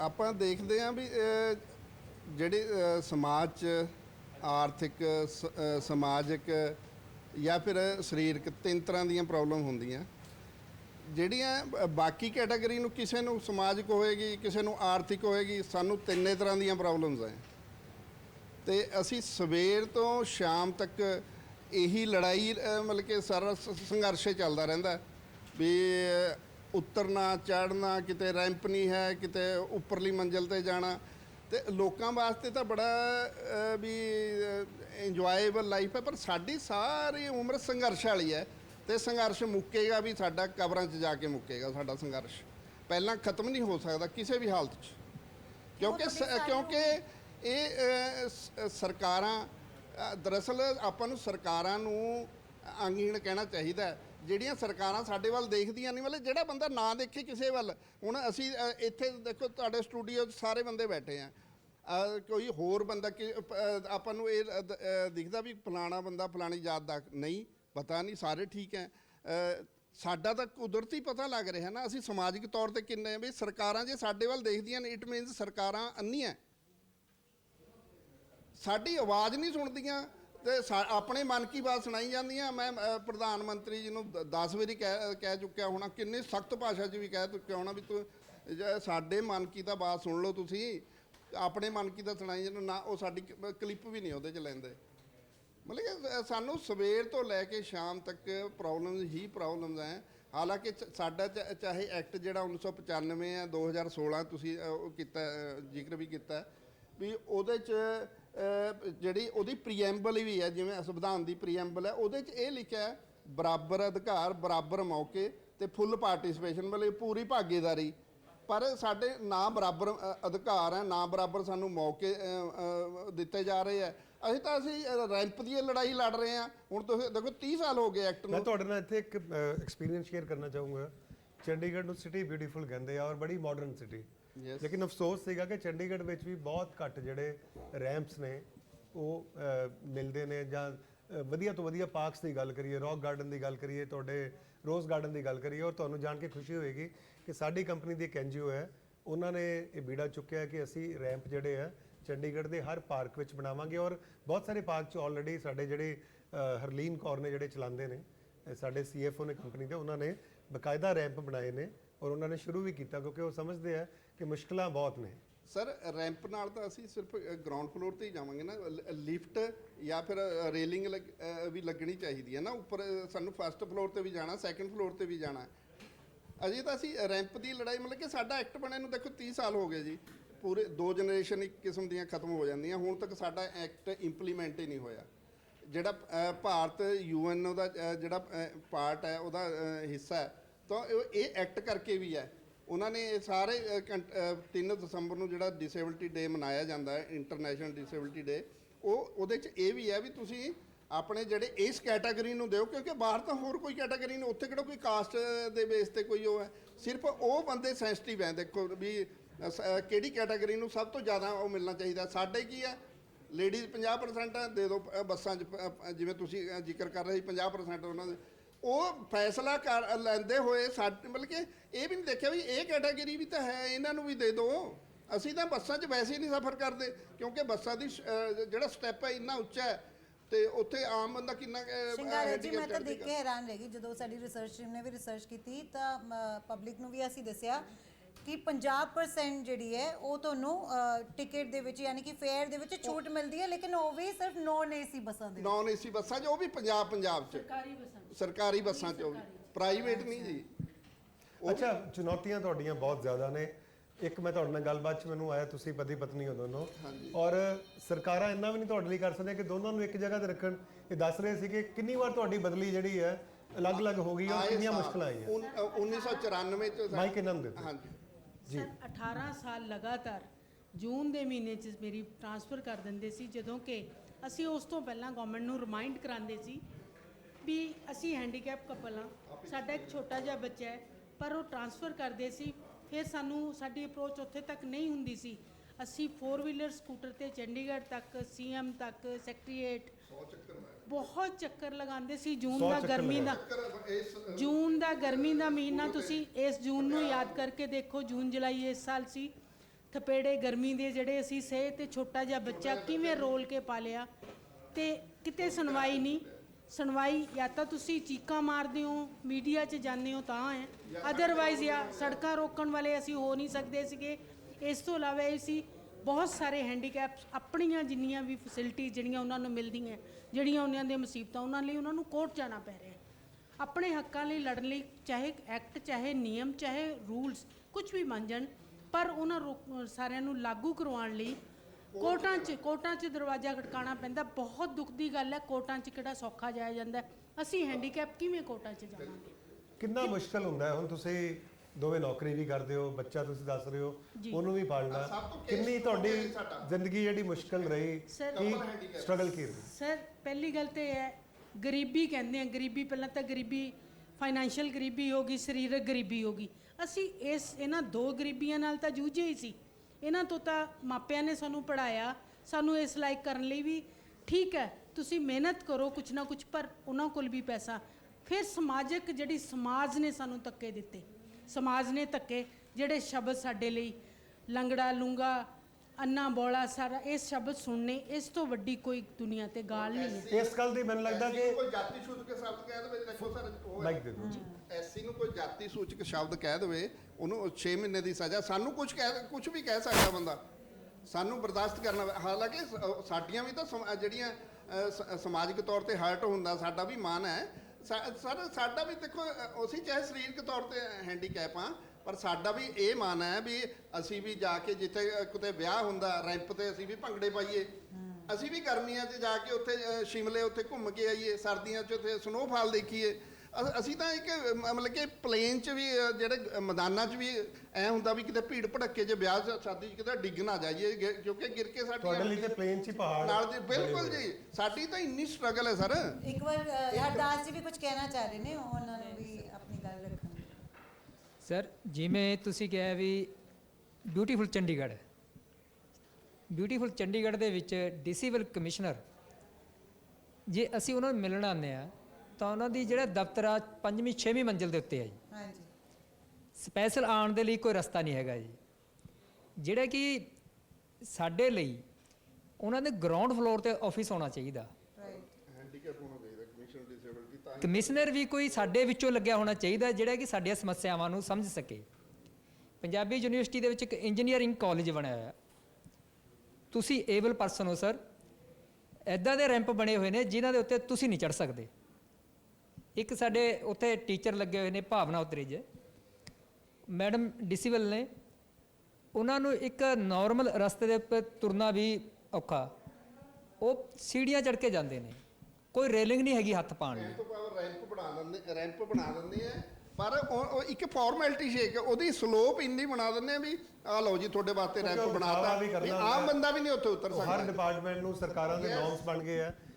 ਆਪਾਂ ਦੇਖਦੇ ਹਾਂ ਵੀ ਅ, ਜਿਹੜੇ ਅ, ਸਮਾਜ 'ਚ ਆਰਥਿਕ ਸ- ਅ, ਸਮਾਜਿਕ ਜਾਂ ਫਿਰ ਸਰੀਰਕ ਤਿੰਨ ਤਰ੍ਹਾਂ ਦੀਆਂ ਪ੍ਰੋਬਲਮ ਹੁੰਦੀਆਂ। ਜਿਹੜੀਆਂ ਬ- ਬਾਕੀ ਕੈਟਾਗਰੀ ਨੂੰ ਕਿਸੇ ਨੂੰ ਸਮਾਜਿਕ ਹੋਏਗੀ ਕਿਸੇ ਨੂੰ ਆਰਥਿਕ ਹੋਏਗੀ ਸਾਨੂੰ ਤਿੰਨੇ ਤਰ੍ਹਾਂ ਦੀਆਂ ਪ੍ਰੋਬਲਮਸ ਹੈ ਤੇ ਅਸੀਂ ਸਵੇਰ ਤੋਂ ਸ਼ਾਮ ਤੱਕ ਇਹੀ ਲੜਾਈ ਅ, ਮਤਲਬ ਕਿ ਸਾਰਾ ਸ- ਸੰਘਰਸ਼ ਹੀ ਚੱਲਦਾ ਰਹਿੰਦਾ। ਵੀ ਅ, ਉਤਰਨਾ ਚੜ੍ਹਨਾ ਕਿਤੇ ਰੈਂਪ ਨਹੀਂ ਹੈ ਕਿਤੇ ਉੱਪਰਲੀ ਮੰਜ਼ਲ ਤੇ ਜਾਣਾ। ਤੇ ਲੋਕਾਂ ਵਾਸਤੇ ਤਾਂ ਬੜਾ ਵੀ ਇੰਜੋਏਬਲ ਲਾਈਫ ਹੈ ਪਰ ਸਾਡੀ ਸਾਰੀ ਉਮਰ ਸੰਘਰਸ਼ ਵਾਲੀ ਹੈ। ਤੇ ਸੰਘਰਸ਼ ਮੁੱਕੇਗਾ ਵੀ ਸਾਡਾ ਕਬਰਾਂ 'ਚ ਜਾ ਕੇ ਮੁੱਕੇਗਾ ਸਾਡਾ ਸੰਘਰਸ਼। ਪਹਿਲਾਂ ਖਤਮ ਨਹੀਂ ਹੋ ਸਕਦਾ ਕਿਸੇ ਵੀ ਹਾਲਤ 'ਚ। ਕਿਉਂਕਿ ਕਿਉਂਕਿ ਇਹ ਸਰਕਾਰਾਂ ਦਰਅਸਲ ਆਪਾਂ ਨੂੰ ਸਰਕਾਰਾਂ ਨੂੰ ਅੰਗਹੀਣ ਕਹਿਣਾ ਚਾਹੀਦਾ ਹੈ। ਜਿਹੜੀਆਂ ਸਰਕਾਰਾਂ ਸਾਡੇ ਵੱਲ ਦੇਖਦੀਆਂ ਨਹੀਂ ਮਤਲਬ ਜਿਹੜਾ ਬੰਦਾ ਨਾ ਦੇਖੇ ਕਿਸੇ ਵੱਲ। ਹੁਣ ਅਸੀਂ ਅ, ਇੱਥੇ ਦੇਖੋ ਤੁਹਾਡੇ ਸਟੂਡੀਓ 'ਚ ਸਾਰੇ ਬੰਦੇ ਬੈਠੇ ਆ। ਅ, ਕੋਈ ਹੋਰ ਬੰਦਾ ਕਿ ਅ, ਆਪਾਂ ਨੂੰ ਇਹ ਅ, ਦ- ਅ, ਦਿਖਦਾ ਵੀ ਫਲਾਣਾ ਬੰਦਾ ਫਲਾਣੀ ਜਾਤ ਦਾ ਨਹੀਂ ਪਤਾ ਨਹੀਂ ਸਾਰੇ ਠੀਕ ਹੈ ਅ, ਸਾਡਾ ਤਾਂ ਕੁਦਰਤੀ ਪਤਾ ਲੱਗ ਰਿਹਾ ਨਾ ਅਸੀਂ ਸਮਾਜਿਕ ਤੌਰ ਤੇ ਕਿੰਨੇ ਵੀ ਸਰਕਾਰਾਂ ਜੇ ਸਾਡੇ ਵੱਲ ਦੇਖਦੀਆਂ ਨੇ ਇਟ ਮੀਨਸ ਸਰਕਾਰਾਂ ਅੰਨੀਆਂ। ਸਾਡੀ ਆਵਾਜ਼ ਨਹੀਂ ਸੁਣਦੀਆਂ। ਤੇ ਸਾ- ਆਪਣੇ ਮਨ ਕੀ ਬਾਤ ਸੁਣਾਈ ਜਾਂਦੀ ਜਾਂਦੀਆਂ? ਮੈਂ ਅ, ਪ੍ਰਧਾਨ ਮੰਤਰੀ ਜੀ ਨੂੰ 10 ਵਾਰੀ ਕਹਿ ਕਹਿ ਚੁੱਕਿਆ ਹੋਣਾ ਕਿੰਨੀ ਸਖਤ ਭਾਸ਼ਾ 'ਚ ਵੀ ਕਹਿ ਚੁੱਕਿਆ ਹੋਣਾ ਵੀ ਤੂੰ ਜੇ ਸਾਡੇ ਮਨ ਕੀ ਤਾਂ ਬਾਤ ਸੁਣ ਲਓ ਤੁਸੀਂ ਆਪਣੇ ਮਨ ਕੀ ਤਾਂ ਸੁਣਾਈ ਜਾਂਦਾ ਨਾ ਉਹ ਸਾਡੀ ਕਲਿੱਪ ਵੀ ਨਹੀਂ ਉਹਦੇ 'ਚ ਲੈਂਦੇ। ਮਤਲਬ ਕਿ ਅ, ਸਾਨੂੰ ਸਵੇਰ ਤੋਂ ਲੈ ਕੇ ਸ਼ਾਮ ਤੱਕ ਪ੍ਰੋਬਲਮਸ ਹੀ ਪ੍ਰੋਬਲਮਸ ਹੈ ਹਾਲਾਂਕਿ ਚ- ਸਾਡਾ ਚ- ਚਾਹੇ ਐਕਟ ਜਿਹੜਾ 1995 ਹੈ 2016 ਤੁਸੀਂ ਅ, ਉਹ ਕੀਤਾ ਅ, ਜ਼ਿਕਰ ਵੀ ਕੀਤਾ ਵੀ ਉਹਦੇ ਚ ਜਿਹੜੀ ਉਹਦੀ ਪ੍ਰੀਐਂਬਲ ਵੀ ਹੈ, ਜਿਵੇਂ ਸੰਵਿਧਾਨ ਦੀ ਪ੍ਰੀਐਂਬਲ ਹੈ, ਉਹਦੇ ਚ ਇਹ ਲਿਖਿਆ ਹੈ, ਬਰਾਬਰ ਅਧਿਕਾਰ, ਬਰਾਬਰ ਮੌਕੇ ਤੇ ਫੁੱਲ ਪਾਰਟਿਸਿਪੇਸ਼ਨ ਮਤਲਬ ਪੂਰੀ ਭਾਗੀਦਾਰੀ। ਪਰ ਸਾਡੇ ਨਾ ਬਰਾਬਰ ਅਧਿਕਾਰ ਹੈ, ਨਾ ਬਰਾਬਰ ਸਾਨੂੰ ਮੌਕੇ ਦਿੱਤੇ ਜਾ ਰਹੇ ਆ ਅਸੀਂ ਤਾਂ ਅਸੀਂ ਰੈਂਪ ਦੀ ਲੜਾਈ ਲੜ ਰਹੇ ਆ ਹੁਣ ਤੁਸੀਂ ਦੇਖੋ 30 ਸਾਲ ਹੋ ਗਏ ਐਕਟ ਮੈਂ ਤੁਹਾਡੇ ਨਾਲ ਇੱਥੇ ਇੱਕ ਐਕਸਪੀਰੀਅੰਸ ਸ਼ੇਅਰ ਕਰਨਾ ਚਾਹੂੰਗਾ। ਚੰਡੀਗੜ੍ਹ ਨੂੰ ਸਿਟੀ ਬਿਊਟੀਫੁਲ ਕਹਿੰਦੇ ਆ ਔਰ ਬੜੀ ਮਾਡਰਨ ਸਿਟੀ ਲੇਕਿਨ ਅਫਸੋਸ ਸੀਗਾ ਕਿ ਚੰਡੀਗੜ੍ਹ ਵਿੱਚ ਵੀ ਬਹੁਤ ਘੱਟ ਜਿਹੜੇ ਰੈਂਪਸ ਨੇ, ਉਹ ਮਿਲਦੇ ਨੇ ਜਾਂ ਵਧੀਆ ਤੋਂ ਵਧੀਆ ਪਾਰਕਸ ਦੀ ਗੱਲ ਕਰੀਏ ਰੌਕ ਗਾਰਡਨ ਦੀ ਗੱਲ ਕਰੀਏ, ਤੁਹਾਡੇ ਰੋਜ਼ ਗਾਰਡਨ ਦੀ ਗੱਲ ਕਰੀਏ, ਔਰ ਤੁਹਾਨੂੰ ਜਾਣ ਕੇ ਖੁਸ਼ੀ ਹੋਏਗੀ ਕਿ ਸਾਡੀ ਕੰਪਨੀ ਦੀ ਇੱਕ ਐਨਜੀਓ ਹੈ, ਉਹਨਾਂ ਨੇ ਇਹ ਬੀੜਾ ਚੁੱਕਿਆ ਕਿ ਅਸੀਂ ਰੈਂਪ ਜਿਹੜੇ ਆ, ਚੰਡੀਗੜ੍ਹ ਦੇ ਹਰ ਪਾਰਕ ਵਿੱਚ ਬਣਾਵਾਂਗੇ ਔਰ ਬਹੁਤ ਸਾਰੇ ਪਾਰਕ 'ਚ ਆਲਰੇਡੀ ਸਾਡੇ ਜਿਹੜੇ ਹਰਲੀਨ ਕੌਰ ਨੇ ਜਿਹੜੇ ਚਲਾਉਂਦੇ ਨੇ ਇਹ ਸਾਡੇ ਸੀਐਫਓ ਨੇ ਕੰਪਨੀ ਦੇ, ਉਹਨਾਂ ਨੇ ਬਕਾਇਦਾ ਰੈਂਪ ਬਣਾਏ ਨੇ ਔਰ ਉਹਨਾਂ ਨੇ ਸ਼ੁਰੂ ਵੀ ਕੀਤਾ ਕਿਉਂਕਿ ਉਹ ਸਮਝਦੇ ਆ ਕਿ ਮੁਸ਼ਕਲਾਂ ਬਹੁਤ ਨੇ। ਸਰ ਰੈਂਪ ਨਾਲ ਤਾਂ ਅਸੀਂ ਸਿਰਫ ਗਰਾਊਂਡ ਫਲੋਰ ਤੇ ਹੀ ਜਾਵਾਂਗੇ ਨਾ। ਲਿਫਟ ਜਾਂ ਫਿਰ ਰੇਲਿੰਗ ਵੀ ਲੱਗਣੀ ਚਾਹੀਦੀ ਹੈ ਨਾ। ਉੱਪਰ ਸਾਨੂੰ ਫਸਟ ਫਲੋਰ ਤੇ ਵੀ ਜਾਣਾ ਸੈਕੰਡ ਫਲੋਰ ਤੇ ਵੀ ਜਾਣਾ। ਅਜੇ ਤਾਂ ਅਸੀਂ ਰੈਂਪ ਦੀ ਲੜਾਈ ਮਤਲਬ ਕਿ ਸਾਡਾ ਐਕਟ ਬਣੇ ਨੂੰ ਦੇਖੋ 30 ਸਾਲ ਹੋ ਗਏ ਜੀ। ਪੂਰੇ ਦੋ ਜਨਰੇਸ਼ਨ ਇੱਕ ਕਿਸਮ ਦੀਆਂ ਖਤਮ ਹੋ ਜਾਂਦੀਆਂ। ਹੁਣ ਤੱਕ ਸਾਡਾ ਐਕਟ ਇੰਪਲੀਮੈਂਟ ਹੀ ਨਹੀਂ ਹੋਇਆ। ਜਿਹੜਾ ਅ, ਭਾਰਤ ਯੂਐਨ ਦਾ ਜਿਹੜਾ ਪਾਰਟ ਹੈ ਉਹਦਾ ਹਿੱਸਾ ਹੈ। ਤਾਂ ਇਹ- ਇਹ ਐਕਟ ਕਰਕੇ ਵੀ ਹੈ। ਉਹਨਾਂ ਨੇ ਇਹ ਸਾਰੇ ਕੰਟ 3 ਦਸੰਬਰ ਨੂੰ ਜਿਹੜਾ ਡਿਸੇਬਿਲਟੀ ਡੇ ਮਨਾਇਆ ਜਾਂਦਾ ਹੈ ਇੰਟਰਨੈਸ਼ਨਲ ਡਿਸੇਬਿਲਟੀ ਡੇ ਉਹ ਉਹਦੇ ਚ ਇਹ ਵੀ ਹੈ ਵੀ ਤੁਸੀਂ ਆਪਣੇ ਜਿਹੜੇ ਇਸ ਕੈਟਾਗਰੀ ਨੂੰ ਦਿਓ ਕਿਉਂਕਿ ਬਾਹਰ ਤਾਂ ਹੋਰ ਕੋਈ ਕੈਟਾਗਰੀ ਨਹੀਂ ਉੱਥੇ ਕਿਹੜਾ ਕੋਈ ਕਾਸਟ ਦੇ ਬੇਸ ਤੇ ਕੋਈ ਉਹ ਹੈ। ਸਿਰਫ ਉਹ ਬੰਦੇ ਸੈਂਸਿਟਿਵ ਹੈ ਦੇਖੋ ਵੀ ਅ, ਸ- ਅ, ਕਿਹੜੀ ਕੈਟਾਗਰੀ ਨੂੰ ਸਭ ਤੋਂ ਜ਼ਿਆਦਾ ਉਹ ਮਿਲਣਾ ਚਾਹੀਦਾ। ਸਾਡੇ ਕੀ ਹੈ ਲੇਡੀਜ਼ 50% ਹੈ ਦੇ ਦਿਓ ਅ, ਬੱਸਾਂ 'ਚ ਪ- ਅ, ਜਿਵੇਂ ਤੁਸੀਂ ਅ, ਜ਼ਿਕਰ ਕਰ ਰਹੇ ਸੀ 50% ਉਹਨਾਂ ਦੇ। ਉਹ ਫੈਸਲਾ ਕਰ ਲੈਂਦੇ ਹੋਏ ਸਾਡੇ ਮਤਲਬ ਕਿ ਇਹ ਵੀ ਨਹੀਂ ਦੇਖਿਆ ਵੀ ਇਹ ਕੈਟਾਗਰੀ ਵੀ ਤਾਂ ਹੈ ਇਹਨਾਂ ਨੂੰ ਵੀ ਦੇ ਦਿਓ ਅਸੀਂ ਤਾਂ ਬੱਸਾਂ 'ਚ ਵੈਸੇ ਹੀ ਨਹੀਂ ਸਫ਼ਰ ਕਰਦੇ ਕਿਉਂਕਿ ਬੱਸਾਂ ਦੀ ਜਿਹੜਾ ਸਟੈਪ ਹੈ ਇੰਨਾ ਉੱਚਾ ਹੈ ਤੇ ਉੱਥੇ ਆਮ ਬੰਦਾ ਕਿੰਨਾ ਸ਼ਿੰਗਾਰੇ ਜੀ ਮੈਂ ਤਾਂ ਦੇਖ। ਕੇ ਹੈਰਾਨ ਰਹਿ ਗਈ ਜਦੋਂ ਸਾਡੀ ਰਿਸਰਚ ਟੀਮ ਨੇ ਵੀ ਰਿਸਰਚ ਕੀਤੀ ਤਾਂ ਪਬਲਿਕ ਨੂੰ ਵੀ ਅਸੀਂ ਦੱਸਿਆ ਕਿ 50% ਜਿਹੜੀ ਹੈ ਉਹ ਤੁਹਾਨੂੰ ਟਿਕਟ ਦੇ ਵਿੱਚ ਯਾਨੀ ਕਿ ਫੇਅਰ ਦੇ ਵਿੱਚ ਛੂਟ ਮਿਲਦੀ ਹੈ ਲੇਕਿਨ ਉਹ ਵੀ ਸਿਰਫ ਨੌਨ ਏਸੀ ਬੱਸਾਂ ਦੇ ਵਿੱਚ। ਨਾਨ ਏਸੀ ਬੱਸਾਂ 'ਚ ਉਹ ਵੀ ਪੰਜਾਬ ਪੰਜਾਬ 'ਚ। ਸਰਕਾਰੀ ਬੱਸਾਂ ਸਰਕਾਰੀ ਬੱਸਾਂ 'ਚ ਉਹ ਵੀ। ਪ੍ਰਾਈਵੇਟ ਨਹੀਂ ਜੀ। ਉਹ ਅੱਛਾ ਚੁਣੌਤੀਆਂ ਤੁਹਾਡੀਆਂ ਬਹੁਤ ਜ਼ਿਆਦਾ ਨੇ। ਇੱਕ ਮੈਂ ਤੁਹਾਡੇ ਨਾਲ ਗੱਲਬਾਤ ਚ ਮੈਨੂੰ ਆਇਆ ਤੁਸੀਂ ਪਤੀ ਪਤਨੀ ਹੋ ਦੋਨੋਂ। ਔਰ ਸਰਕਾਰਾਂ ਇੰਨਾ ਵੀ ਨਹੀਂ ਤੁਹਾਡੇ ਲਈ ਕਰ ਸਕਦੀਆਂ ਕਿ ਦੋਨਾਂ ਨੂੰ ਇੱਕ ਜਗ੍ਹਾ ਤੇ ਰੱਖਣ। ਇਹ ਦੱਸ ਰਹੇ ਸੀ ਕਿ ਕਿੰਨੀ ਵਾਰ ਤੁਹਾਡੀ ਬਦਲੀ ਜਿਹੜੀ ਹੈ ਅਲੱਗ-ਅਲੱਗ ਹੋ ਗਈ ਔਰ ਆਏ ਕਿੰਨੀਆਂ ਸਾਲ, ਮੁਸ਼ਕਲਾਂ ਆਈਆਂ? ਉਨ- ਅ, 1994 'ਚ ਸਾ- ਮਾਈਕ ਇਹਨਾਂ ਨੂੰ ਦੇ ਦਿਓ। ਹਾਂਜੀ। ਸਰ 18 ਸਾਲ ਲਗਾਤਾਰ ਜੂਨ ਦੇ ਮਹੀਨੇ 'ਚ ਮੇਰੀ ਟ੍ਰਾਂਸਫਰ ਕਰ ਦਿੰਦੇ ਸੀ, ਜਦੋਂ ਕਿ ਅਸੀਂ ਉਸ ਤੋਂ ਪਹਿਲਾਂ ਗਵਰਨਮੈਂਟ ਨੂੰ ਰਿਮਾਈਂਡ ਕਰਾਉਂਦੇ ਸੀ ਵੀ ਅਸੀਂ ਹੈਂਡੀਕੈਪ ਕਪਲ ਹਾਂ। ਸਾਡਾ ਇੱਕ ਛੋਟਾ ਜਿਹਾ ਬੱਚਾ ਹੈ, ਪਰ ਉਹ ਟ੍ਰਾਂਸਫਰ ਕਰਦੇ ਸੀ। ਫਿਰ ਸਾਨੂੰ ਸਾਡੀ ਅਪਰੋਚ ਉੱਥੇ ਤੱਕ ਨਹੀਂ ਹੁੰਦੀ ਸੀ। ਅਸੀਂ 4 ਵੀਲਰ ਸਕੂਟਰ ਤੇ ਚੰਡੀਗੜ੍ਹ ਤੱਕ ਸੀਐਮ ਤੱਕ ਸੈਕਟਰੀਏਟ ਬਹੁਤ ਚੱਕਰ ਲਗਾਉਂਦੇ ਸੀ ਜੂਨ ਦਾ ਗਰਮੀ ਦਾ। ਜੂਨ ਦਾ ਗਰਮੀ ਦਾ ਮਹੀਨਾ ਤੁਸੀਂ ਇਸ ਜੂਨ ਨੂੰ ਯਾਦ ਕਰਕੇ ਦੇਖੋ ਜੂਨ ਜੁਲਾਈ ਇਸ ਸਾਲ ਸੀ। ਥਪੇੜੇ ਗਰਮੀ ਦੇ ਜਿਹੜੇ ਅਸੀਂ ਸਹਿ ਤੇ ਛੋਟਾ ਜਿਹਾ ਬੱਚਾ ਕਿਵੇਂ ਰੋਲ ਕੇ ਪਾਲਿਆ ਤੇ ਕਿਤੇ ਸੁਣਵਾਈ ਨਹੀਂ। ਸੁਣਵਾਈ ਜਾਂ ਤਾਂ ਤੁਸੀਂ ਚੀਕਾਂ ਮਾਰਦੇ ਹੋ ਮੀਡੀਆ 'ਚ ਜਾਂਦੇ ਹੋ ਤਾਂ ਹੈ। ਅਦਰਵਾਈਜ਼ ਜਾਂ ਸੜਕਾਂ ਰੋਕਣ ਵਾਲੇ ਅਸੀਂ ਹੋ ਨਹੀਂ ਸਕਦੇ ਸੀਗੇ। ਇਸ ਤੋਂ ਇਲਾਵਾ ਇਹ ਸੀ, ਬਹੁਤ ਸਾਰੇ ਹੈਂਡੀਕੈਪਸ ਆਪਣੀਆਂ ਜਿੰਨੀਆਂ ਵੀ ਫੈਸਿਲਿਟੀ ਜਿਹੜੀਆਂ ਉਹਨਾਂ ਨੂੰ ਮਿਲਦੀਆਂ, ਜਿਹੜੀਆਂ ਉਹਨਾਂ ਦੀਆਂ ਮੁਸੀਬਤਾਂ, ਉਹਨਾਂ ਲਈ ਉਹਨਾਂ ਨੂੰ ਕੋਰਟ ਜਾਣਾ ਪੈ ਰਿਹਾ ਆਪਣੇ ਹੱਕਾਂ ਲਈ ਲੜਨ ਲਈ ਚਾਹੇ ਐਕਟ ਚਾਹੇ ਨਿਯਮ, ਚਾਹੇ ਰੂਲਸ ਕੁਝ ਵੀ ਬਣ ਜਾਣ, ਪਰ ਉਹਨਾਂ ਰੋਕ- ਸਾਰਿਆਂ ਨੂੰ ਲਾਗੂ ਕਰਵਾਉਣ ਲਈ ਕੋਰਟਾਂ 'ਚ ਕੋਰਟਾਂ 'ਚ ਦਰਵਾਜ਼ਾ ਖੜਕਾਉਣਾ ਪੈਂਦਾ। ਬਹੁਤ ਦੁੱਖ ਦੀ ਗੱਲ ਹੈ, ਕੋਰਟਾਂ 'ਚ ਕਿਹੜਾ ਸੌਖਾ ਜਾਇਆ ਜਾਂਦਾ ਅਸੀਂ ਹੈਂਡੀਕੈਪ ਕਿਵੇਂ ਕੋਰਟਾਂ 'ਚ ਜਾਵਾਂਗੇ? ਕਿੰਨਾ ਮੁਸ਼ਕਲ ਹੁੰਦਾ ਹੁਣ ਤੁਸੀਂ ਦੋਵੇਂ ਨੌਕਰੀ ਵੀ ਕਰਦੇ ਹੋ ਬੱਚਾ ਤੁਸੀਂ ਦੱਸ ਰਹੇ ਹੋ ਜੀ। ਉਹਨੂੰ ਵੀ ਪਾਲਣਾ ਸਭ ਤੋਂ ਕੇਸ ਕਿੰਨੀ ਹੋ ਤੁਹਾਡੀ ਗਿਆ ਸਾਡਾ। ਜ਼ਿੰਦਗੀ ਜਿਹੜੀ ਮੁਸ਼ਕਲ ਰਹੀ Sir- ਕੀ Double handicap। ਸਟਰਗਲ ਕੀ ਰਹੀ ਸਰ ਪਹਿਲੀ ਗੱਲ ਤੇ ਹੈ ਗਰੀਬੀ ਕਹਿੰਦੇ ਆ ਗਰੀਬੀ ਪਹਿਲਾਂ ਤਾਂ ਗਰੀਬੀ ਫਾਈਨੈਂਸ਼ੀਅਲ ਗਰੀਬੀ ਹੋ ਗਈ ਸਰੀਰਕ ਗਰੀਬੀ ਹੋ ਗਈ ਅਸੀਂ ਇਸ ਇਹਨਾਂ ਦੋ ਗਰੀਬੀਆਂ ਨਾਲ ਤਾਂ ਜੂਝੇ ਹੀ ਸੀ ਇਹਨਾਂ ਤੋਂ ਤਾਂ ਮਾਪਿਆਂ ਨੇ ਸਾਨੂੰ ਪੜਾਇਆ ਸਾਨੂੰ ਇਸ ਲਾਇਕ ਕਰਨ ਲਈ ਵੀ ਠੀਕ ਹੈ ਤੁਸੀਂ ਮਿਹਨਤ ਕਰੋ ਕੁਛ ਨਾ ਕੁਛ ਪਰ ਉਹਨਾਂ ਕੋਲ ਵੀ ਪੈਸਾ ਫਿਰ ਸਮਾਜਿਕ ਜਿਹੜੀ ਸਮਾਜ ਨੇ ਸਾਨੂੰ ਧੱਕੇ ਦਿੱਤੇ ਸਮਾਜ ਨੇ ਧੱਕੇ ਜਿਹੜੇ ਸ਼ਬਦ ਸਾਡੇ ਲਈ ਲੰਗੜਾ ਲੂੰਗਾ ਅੰਨਾ ਬੋਲਾ ਸਾਰਾ ਇਹ ਸ਼ਬਦ ਸੁਣਨੇ ਇਸ ਤੋਂ ਵੱਡੀ ਕੋਈ ਦੁਨੀਆ ਤੇ ਗਾਲ ਨਹੀਂ ਹੈ। ਇਸ ਗੱਲ ਦੀ ਮੈਨੂੰ ਲੱਗਦਾ ਕਿ ਕੋਈ ਜਾਤੀ ਸੂਚਕ ਸ਼ਬਦ ਕਹਿ ਦੇਵੇ ਦੇਖੋ ਸਰ ਉਹ ਮਾਈਕ ਦੇ ਦਿਓ। ਐਸੀ ਨੂੰ ਕੋਈ ਜਾਤੀ ਸੂਚਕ ਸ਼ਬਦ ਕਹਿ ਦੇਵੇ ਉਹਨੂੰ 6 ਮਹੀਨੇ ਦੀ ਸਜ਼ਾ ਸਾਨੂੰ ਕੁਝ ਕਹਿ ਕੁਝ ਵੀ ਕਹਿ ਸਕਦਾ ਬੰਦਾ। ਸਾਨੂੰ ਬਰਦਾਸ਼ਤ ਕਰਨਾ ਹਾਲਾਂਕਿ ਸਾਡੀਆਂ ਵੀ ਤਾਂ ਜਿਹੜੀਆਂ ਸਮਾਜਿਕ ਤੌਰ ਤੇ ਹਰਟ ਹੁੰਦਾ ਸਾਡਾ ਵੀ ਮਾਨ ਹੈ ਸਰ ਸਾਡਾ ਵੀ ਦੇਖੋ ਅਸੀਂ ਚਾਹੇ ਸਰੀਰਕ ਤੌਰ ਤੇ ਹੈਂਡੀਕੈਪ ਆ ਪਰ ਸਾਡਾ ਵੀ ਇਹ ਮਾਨ ਹੈ ਵੀ ਅਸੀਂ ਵੀ ਜਾ ਕੇ ਜਿੱਥੇ ਕਿਤੇ ਵਿਆਹ ਹੁੰਦਾ ਰੈਂਪ ਤੇ ਅਸੀਂ ਵੀ ਭੰਗੜੇ ਪਾਈਏ। ਅਸੀਂ ਵੀ ਗਰਮੀਆਂ 'ਚ ਜਾ ਕੇ ਉੱਥੇ ਸ਼ਿਮਲੇ ਉੱਥੇ ਘੁੰਮ ਕੇ ਆਈਏ ਸਰਦੀਆਂ 'ਚ ਉੱਥੇ ਸਨੋਫਾਲ ਦੇਖੀਏ। ਅ- ਅਸੀਂ ਤਾਂ ਇੱਕ ਮ- ਮਤਲਬ ਕਿ ਪਲੇਨ 'ਚ ਵੀ ਜਿਹੜੇ ਮੈਦਾਨਾਂ 'ਚ ਵੀ ਐ ਹੁੰਦਾ ਵੀ ਕਿਤੇ ਭੀੜ ਭੜੱਕੇ 'ਚ ਵਿਆਹ 'ਚ ਸ਼ਾਦੀ 'ਚ ਕਿਤੇ ਡਿੱਗ ਨਾ ਜਾਈਏ ਗਿ- ਕਿਉਂਕਿ ਗਿਰ ਕੇ ਤੁਹਾਡੇ ਲਈ ਸਾਡੀ ਤੇ ਪਲੇਨ 'ਚ ਹੀ ਪਹਾੜ ਨਾਲ ਜੀ ਬਿਲਕੁਲ ਜੀ। ਸਾਡੀ ਤਾਂ ਇੰਨੀ ਸਟਰਗਲ ਹੈ ਸਰ। ਇੱਕ ਵਾਰ ਅ, ਹਰਦਾਸ ਜੀ ਵੀ ਕੁਝ ਕਹਿਣਾ ਚਾਹ ਰਹੇ ਨੇ ਉਹਨਾਂ ਨੂੰ ਵੀ ਆਪਣੀ ਗੱਲ ਰੱਖਣ ਸਰ ਜਿਵੇਂ ਤੁਸੀਂ ਕਿਹਾ ਵੀ ਬਿਊਟੀਫੁਲ ਚੰਡੀਗੜ੍ਹ ਬਿਊਟੀਫੁਲ ਚੰਡੀਗੜ੍ਹ ਦੇ ਵਿੱਚ ਡਿਸੀਬਲ ਕਮਿਸ਼ਨਰ ਜੇ ਅਸੀਂ ਉਹਨਾਂ ਨੂੰ ਮਿਲਣ ਆਉਂਦੇ ਆ ਤਾਂ ਉਹਨਾਂ ਦੀ ਜਿਹੜਾ ਦਫ਼ਤਰ ਆ ਪੰਜਵੀਂ ਛੇਵੀਂ ਮੰਜ਼ਿਲ ਦੇ ਉੱਤੇ ਆ ਜੀ। ਹਾਂਜੀ। ਸਪੈਸ਼ਲ ਆਉਣ ਦੇ ਲਈ ਕੋਈ ਰਸਤਾ ਨਹੀਂ ਹੈਗਾ ਜੀ। ਜਿਹੜਾ ਕਿ ਸਾਡੇ ਲਈ ਉਹਨਾਂ ਦੇ ਗਰਾਊਂਡ ਫਲੋਰ ਤੇ ਆਫਿਸ ਹੋਣਾ ਚਾਹੀਦਾ। ਰਾਈਟ ਹੈਂਡੀਕੈਪ ਹੋਣਾ ਚਾਹੀਦਾ ਕਮਿਸ਼ਨ ਡਿਸੇਬਿਲਟੀ ਤਾਂ ਕਮਿਸ਼ਨਰ ਵੀ ਕੋਈ ਸਾਡੇ ਵਿੱਚੋਂ ਲੱਗਿਆ ਹੋਣਾ ਚਾਹੀਦਾ ਜਿਹੜਾ ਕਿ ਸਾਡੀਆਂ ਸਮੱਸਿਆਵਾਂ ਨੂੰ ਸਮਝ ਸਕੇ। ਪੰਜਾਬੀ ਯੂਨੀਵਰਸਿਟੀ ਦੇ ਵਿੱਚ ਇੱਕ ਇੰਜੀਨੀਅਰਿੰਗ ਕਾਲਜ ਬਣਿਆ ਹੋਇਆ। ਤੁਸੀਂ ਏਬਲ ਪਰਸਨ ਹੋ ਸਰ ਐਦਾਂ ਦੇ ਰੈਂਪ ਬਣੇ ਹੋਏ ਨੇ ਜਿਨ੍ਹਾਂ ਦੇ ਉੱਤੇ ਤੁਸੀਂ ਨਹੀਂ ਚੜ ਸਕਦੇ। ਇੱਕ ਸਾਡੇ ਉੱਥੇ ਟੀਚਰ ਲੱਗੇ ਹੋਏ ਨੇ ਭਾਵਨਾ ਉਤਰੇਜ ਮੈਡਮ ਡਿਸੀਬਲ ਨੇ। ਉਹਨਾਂ ਨੂੰ ਇੱਕ ਨਾਰਮਲ ਰਸਤੇ ਦੇ ਉੱਤੇ ਤੁਰਨਾ ਵੀ ਔਖਾ। ਉਹ ਸੀੜੀਆਂ ਚੜ੍ਹ ਕੇ ਜਾਂਦੇ ਨੇ। ਕੋਈ ਰੇਲਿੰਗ ਨਹੀਂ ਹੈਗੀ ਹੱਥ ਪਾਉਣ ਲਈ। ਤੋਂ ਬਾਅਦ ਰੈਂਪ ਬਣਾ ਦਿੰਦੇ ਰੈਂਪ ਬਣਾ ਦਿੰਦੇ ਆ। ਪਰ ਉਹ ਇੱਕ ਫਾਰਮੈਲਿਟੀ ਸ਼ੇਕ ਉਹਦੀ ਸਲੋਪ ਇੰਨੀ ਬਣਾ ਦਿੰਦੇ ਆ ਵੀ ਆ ਲਓ ਜੀ ਤੁਹਾਡੇ ਵਾਸਤੇ ਰੈਂਪ ਬਣਾਤਾ। ਆਮ। ਬੰਦਾ ਵੀ ਨਹੀਂ ਉੱਥੇ ਉਤਰ ਹਰ ਸਕਦਾ। ਡਿਪਾਰਟਮੈਂਟ ਨੂੰ ਸਰਕਾਰਾਂ ਦੇ ਨਾਰਮਸ ਬਣ ਗਏ ਆ।